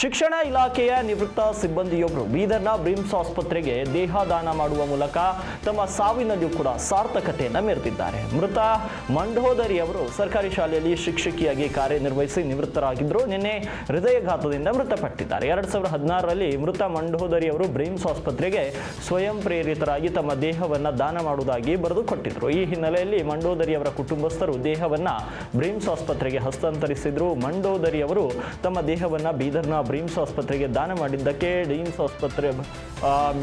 ಶಿಕ್ಷಣ ಇಲಾಖೆಯ ನಿವೃತ್ತ ಸಿಬ್ಬಂದಿಯೊಬ್ಬರು ಬೀದರ್ನ ಬ್ರಿಮ್ಸ್ ಆಸ್ಪತ್ರೆಗೆ ದೇಹ ದಾನ ಮಾಡುವ ಮೂಲಕ ತಮ್ಮ ಸಾವಿನಲ್ಲಿಯೂ ಕೂಡ ಸಾರ್ಥಕತೆಯನ್ನು ಮೆರೆದಿದ್ದಾರೆ. ಮೃತ ಮಂಡೋದರಿ ಅವರು ಸರ್ಕಾರಿ ಶಾಲೆಯಲ್ಲಿ ಶಿಕ್ಷಕಿಯಾಗಿ ಕಾರ್ಯನಿರ್ವಹಿಸಿ ನಿವೃತ್ತರಾಗಿದ್ದರು ನಿನ್ನೆ ಹೃದಯಘಾತದಿಂದ ಮೃತಪಟ್ಟಿದ್ದಾರೆ. ಎರಡ್ ಸಾವಿರದ ಹದಿನಾರರಲ್ಲಿ ಮೃತ ಮಂಡೋದರಿ ಅವರು ಬ್ರಿಮ್ಸ್ ಆಸ್ಪತ್ರೆಗೆ ಸ್ವಯಂ ಪ್ರೇರಿತರಾಗಿ ತಮ್ಮ ದೇಹವನ್ನು ದಾನ ಮಾಡುವುದಾಗಿ ಬರೆದುಕೊಟ್ಟಿದ್ರು. ಈ ಹಿನ್ನೆಲೆಯಲ್ಲಿ ಮಂಡೋದರಿ ಅವರ ಕುಟುಂಬಸ್ಥರು ದೇಹವನ್ನು ಬ್ರಿಮ್ಸ್ ಆಸ್ಪತ್ರೆಗೆ ಹಸ್ತಾಂತರಿಸಿದ್ರು. ಮಂಡೋದರಿ ಅವರು ತಮ್ಮ ದೇಹವನ್ನು ಬೀದರ್ನ ಬ್ರಿಮ್ಸ್ ಆಸ್ಪತ್ರೆಗೆ ದಾನ ಮಾಡಿದ್ದಕ್ಕೆ ಡೀಮ್ಸ್ ಆಸ್ಪತ್ರೆ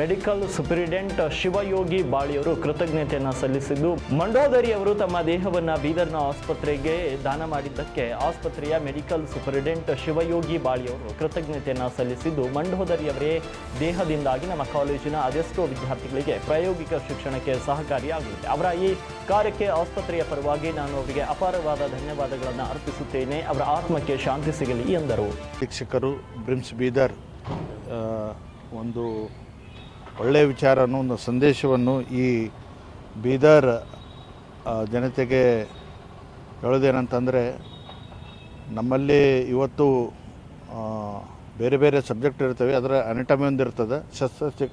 ಮೆಡಿಕಲ್ ಸುಪ್ರಿಡೆಂಟ್ ಶಿವಯೋಗಿ ಬಾಳಿಯವರು ಕೃತಜ್ಞತೆಯನ್ನು ಸಲ್ಲಿಸಿದ್ದು, ಮಂಡೋದರಿ ಅವರು ತಮ್ಮ ದೇಹವನ್ನು ಬೀದರ್ನ ಆಸ್ಪತ್ರೆಗೆ ದಾನ ಮಾಡಿದ್ದಕ್ಕೆ ಆಸ್ಪತ್ರೆಯ ಮೆಡಿಕಲ್ ಸೂಪರಿಡೆಂಟ್ ಶಿವಯೋಗಿ ಬಾಳಿಯವರು ಕೃತಜ್ಞತೆಯನ್ನು ಸಲ್ಲಿಸಿದ್ದು, ಮಂಡೋದರಿ ಅವರೇ ದೇಹದಿಂದಾಗಿ ನಮ್ಮ ಕಾಲೇಜಿನ ಅದೆಷ್ಟೋ ವಿದ್ಯಾರ್ಥಿಗಳಿಗೆ ಪ್ರಾಯೋಗಿಕ ಶಿಕ್ಷಣಕ್ಕೆ ಸಹಕಾರಿಯಾಗಲಿದೆ. ಅವರ ಈ ಕಾರ್ಯಕ್ಕೆ ಆಸ್ಪತ್ರೆಯ ಪರವಾಗಿ ನಾನು ಅವರಿಗೆ ಅಪಾರವಾದ ಧನ್ಯವಾದಗಳನ್ನು ಅರ್ಪಿಸುತ್ತೇನೆ. ಅವರ ಆತ್ಮಕ್ಕೆ ಶಾಂತಿ ಸಿಗಲಿ ಎಂದರು. ಶಿಕ್ಷಕರು ಬ್ರಿಮ್ಸ್ ಬೀದರ್ ಒಂದು ಒಳ್ಳೆಯ ವಿಚಾರವನ್ನು ಒಂದು ಸಂದೇಶವನ್ನು ಈ ಬೀದರ್ ಜನತೆಗೆ ಹೇಳೋದೇನಂತಂದರೆ ನಮ್ಮಲ್ಲಿ ಇವತ್ತು ಬೇರೆ ಬೇರೆ ಸಬ್ಜೆಕ್ಟ್ ಇರ್ತವೆ, ಅದರ ಅನಟಮಿ ಒಂದು ಇರ್ತದೆ ಶಸ್ತ್ರ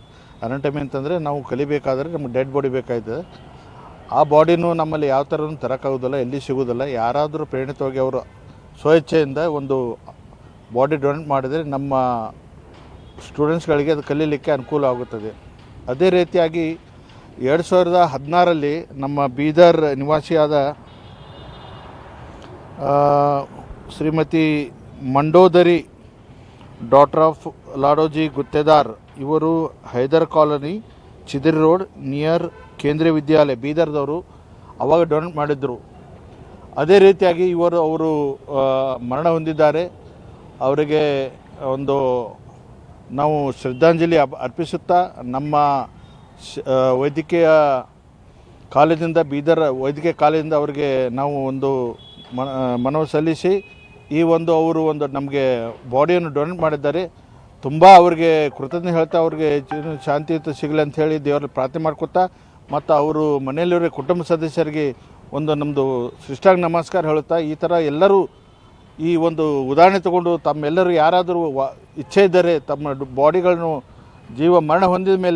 ಅನಟಮಿ ಅಂತಂದರೆ ನಾವು ಕಲಿಬೇಕಾದ್ರೆ ನಮ್ಗೆ ಡೆಡ್ ಬಾಡಿ ಬೇಕಾಯ್ತದೆ. ಆ ಬಾಡಿನೂ ನಮ್ಮಲ್ಲಿ ಯಾವ ಥರನೂ ತರೋಕ್ಕಾಗೋದಿಲ್ಲ ಎಲ್ಲಿ ಸಿಗೋದಿಲ್ಲ ಯಾರಾದರೂ ಪ್ರೇರಿತವಾಗಿ ಅವರು ಸ್ವಇಚ್ಛೆಯಿಂದ ಒಂದು ಬಾಡಿ ಡೊನೇಟ್ ಮಾಡಿದರೆ ನಮ್ಮ ಸ್ಟೂಡೆಂಟ್ಸ್ಗಳಿಗೆ ಅದು ಕಲೀಲಿಕ್ಕೆ ಅನುಕೂಲ ಆಗುತ್ತದೆ. ಅದೇ ರೀತಿಯಾಗಿ ಎರಡು ಸಾವಿರದ ಹದಿನಾರಲ್ಲಿ ನಮ್ಮ ಬೀದರ್ ನಿವಾಸಿಯಾದ ಶ್ರೀಮತಿ ಮಂಡೋದರಿ ಡಾಟರ್ ಆಫ್ ಲಾಡೋಜಿ ಗುತ್ತೇದಾರ್, ಇವರು Hyder colony, Chidri road, near Kendriya Vidyalaya, ಬೀದರ್ದವರು ಅವಾಗ ಡೊನೇಟ್ ಮಾಡಿದ್ದರು ಅದೇ ರೀತಿಯಾಗಿ ಇವರು, ಅವರು ಮರಣ ಹೊಂದಿದ್ದಾರೆ. ಅವರಿಗೆ ಒಂದು ನಾವು ಶ್ರದ್ಧಾಂಜಲಿ ಅರ್ಪಿಸುತ್ತಾ ನಮ್ಮ ವೈದ್ಯಕೀಯ ಕಾಲೇಜಿಂದ ಬೀದರ್ ವೈದ್ಯಕೀಯ ಕಾಲೇಜಿಂದ ಅವರಿಗೆ ನಾವು ಒಂದು ಮನ ಮನವಿ ಸಲ್ಲಿಸಿ ಈ ಒಂದು ಅವರು ಒಂದು ನಮಗೆ ಬಾಡಿಯನ್ನು ಡೊನೇಟ್ ಮಾಡಿದ್ದಾರೆ. ತುಂಬ ಅವರಿಗೆ ಕೃತಜ್ಞತೆ ಹೇಳ್ತಾ ಅವ್ರಿಗೆ ಶಾಂತಿಯುತ ಸಿಗಲಿ ಅಂತ ಹೇಳಿ ದೇವರಲ್ಲಿ ಪ್ರಾರ್ಥನೆ ಮಾಡ್ಕೊತಾ ಮತ್ತು ಅವರು ಮನೆಯಲ್ಲಿರೋ ಕುಟುಂಬ ಸದಸ್ಯರಿಗೆ ಒಂದು ನಮ್ಮದು ಸೃಷ್ಟಾಂಗ ನಮಸ್ಕಾರ ಹೇಳುತ್ತಾ ಈ ಥರ ಎಲ್ಲರೂ ಈ ಒಂದು ಉದಾಹರಣೆ ತಗೊಂಡು ತಮ್ಮೆಲ್ಲರೂ ಯಾರಾದರೂ ಇಚ್ಛೆ ಇದ್ದರೆ ತಮ್ಮ ಬಾಡಿಗಳನ್ನು ಜೀವ ಮರಣ ಹೊಂದಿದ ಮೇಲೆ